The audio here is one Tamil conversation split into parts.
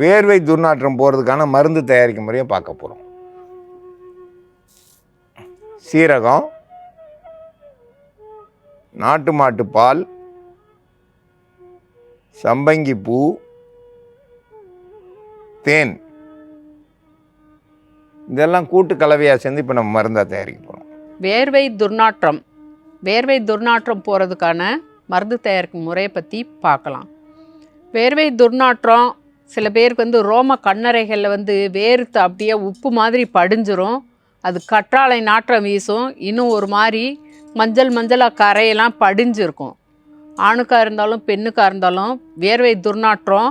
வேர்வை துர்நாற்றம் போகிறதுக்கான மருந்து தயாரிக்கும் முறையை பார்க்க போகிறோம் சீரகம் நாட்டு மாட்டு பால் சம்பங்கி பூ தேன். இதெல்லாம் கூட்டு கலவையாக சேர்ந்து இப்போ நம்ம மருந்தாக தயாரிக்க போகிறோம் வேர்வை துர்நாற்றம். வேர்வை துர்நாற்றம் போகிறதுக்கான மருந்து தயாரிக்கும் முறையை பற்றி பார்க்கலாம். வேர்வை துர்நாற்றம் சில பேருக்கு வந்து ரோம கண்ணறைகளில் வந்து வேர்த்து அப்படியே உப்பு மாதிரி படிஞ்சிரும். அது கற்றாழை நாற்றம் வீசும். இன்னும் ஒரு மாதிரி மஞ்சள் மஞ்சளாக கரையெல்லாம் படிஞ்சிருக்கும். ஆணுக்காக இருந்தாலும் பெண்ணுக்காக இருந்தாலும் வேர்வை துர்நாற்றம்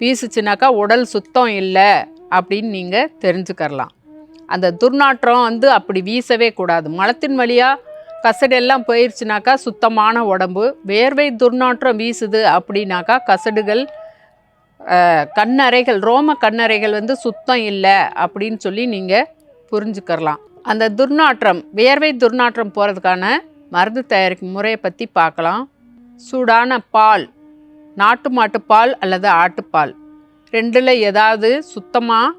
வீசுச்சுனாக்கா உடல் சுத்தம் இல்லை அப்படின்னு நீங்கள் தெரிஞ்சுக்கரலாம் அந்த துர்நாற்றம் வந்து அப்படி வீசவே கூடாது. மலத்தின் வழியாக கசடெல்லாம் போயிடுச்சுனாக்கா சுத்தமான உடம்பு. வேர்வை துர்நாற்றம் வீசுது அப்படின்னாக்கா கசடுகள் கண்ணறைகள் ரோம கண்ணறைகள் வந்து சுத்தம் இல்லை அப்படின்னு சொல்லி நீங்கள் புரிஞ்சுக்கரலாம் அந்த துர்நாற்றம் வியர்வை துர்நாற்றம் போகிறதுக்கான மருந்து தயாரிக்கும் முறையை பற்றி பார்க்கலாம் சூடான பால் நாட்டு மாட்டு பால் அல்லது ஆட்டுப்பால் ரெண்டில் ஏதாவது சுத்தமாக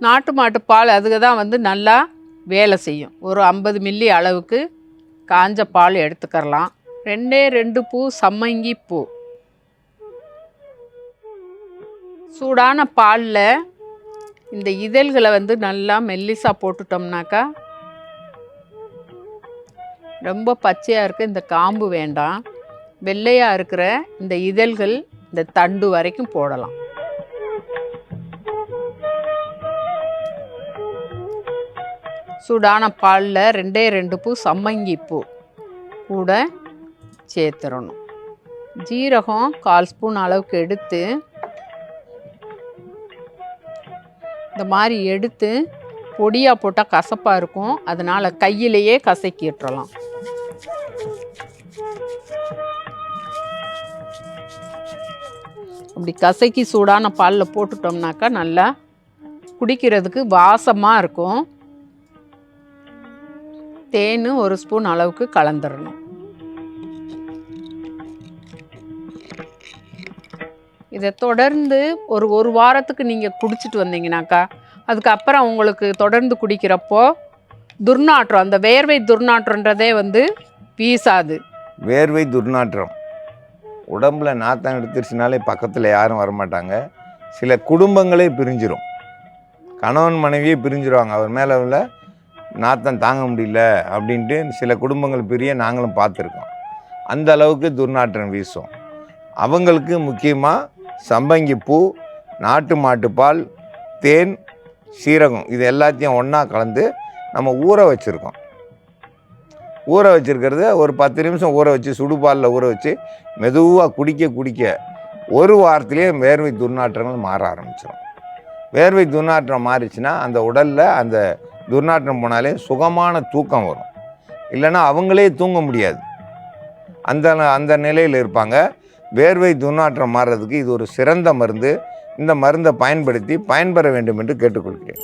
நாட்டு மாட்டு பால் அதுக்கு தான் வந்து நல்லா வேலை செய்யும். ஒரு ஐம்பது மில்லி அளவுக்கு காஞ்ச பால் எடுத்துக்கரலாம் ரெண்டே ரெண்டு பூ சம்மங்கி பூ. சூடான பாலில் இந்த இதழ்களை வந்து நல்லா மெல்லிசா போட்டுட்டோம்னாக்கா ரொம்ப பச்சையாக இருக்க இந்த காம்பு வேண்டாம். வெள்ளையாக இருக்கிற இந்த இதழ்கள் இந்த தண்டு வரைக்கும் போடலாம். சூடான பாலில் ரெண்டே ரெண்டு பூ சம்மங்கி பூ கூட சேர்த்துடணும் ஜீரகம் கால் ஸ்பூன் அளவுக்கு எடுத்து இந்த மாதிரி எடுத்து பொடியாக போட்டால் கசப்பாக இருக்கும். அதனால் கையிலேயே கசக்கிட்டுறலாம் அப்படி கசக்கி சூடான பாலில் போட்டுட்டோம்னாக்கா நல்லா குடிக்கிறதுக்கு வாசமாக இருக்கும். தேன் ஒரு ஸ்பூன் அளவுக்கு கலந்துடணும் இதை தொடர்ந்து ஒரு ஒரு வாரத்துக்கு நீங்கள் குடிச்சிட்டு வந்தீங்கனாக்கா அதுக்கப்புறம் உங்களுக்கு தொடர்ந்து குடிக்கிறப்போ துர்நாற்றம் அந்த வேர்வை துர்நாற்றன்றதே வந்து வீசாது. வேர்வை துர்நாற்றம். உடம்புல நாத்தம் எடுத்துருச்சுனாலே பக்கத்தில் யாரும் வரமாட்டாங்க. சில குடும்பங்களே பிரிஞ்சிடும் கணவன் மனைவியே பிரிஞ்சிருவாங்க. அவர் மேலே உள்ள நாத்தம் தாங்க முடியல அப்படின்ட்டு சில குடும்பங்கள் பிரிய நாங்களும் பார்த்துருக்கோம். அந்த அளவுக்கு துர்நாற்றம் வீசும். அவங்களுக்கு முக்கியமாக சம்பங்கி பூ நாட்டு மாட்டுப்பால் தேன் சீரகம் இது எல்லாத்தையும் ஒன்றா கலந்து நம்ம ஊற வச்சுருக்கோம். ஊற வச்சுருக்கிறத ஒரு பத்து நிமிஷம் ஊற வச்சு சுடுபாலில் ஊற வச்சு மெதுவாக குடிக்க குடிக்க ஒரு வாரத்திலேயே வேர்வை துர்நாற்றங்கள் மாற ஆரம்பிச்சிடும் வேர்வை துர்நாற்றம் மாறிச்சுன்னா அந்த உடலில் அந்த துர்நாற்றம் போனாலே சுகமான தூக்கம் வரும். இல்லைன்னா அவங்களே தூங்க முடியாது. அந்த அந்த நிலையில் இருப்பாங்க. வேர்வை துர்நாற்றம் மாறுறதுக்கு இது ஒரு சிறந்த மருந்து. இந்த மருந்தை பயன்படுத்தி பயன்பெற வேண்டும் என்று கேட்டுக்கொள்கிறேன்.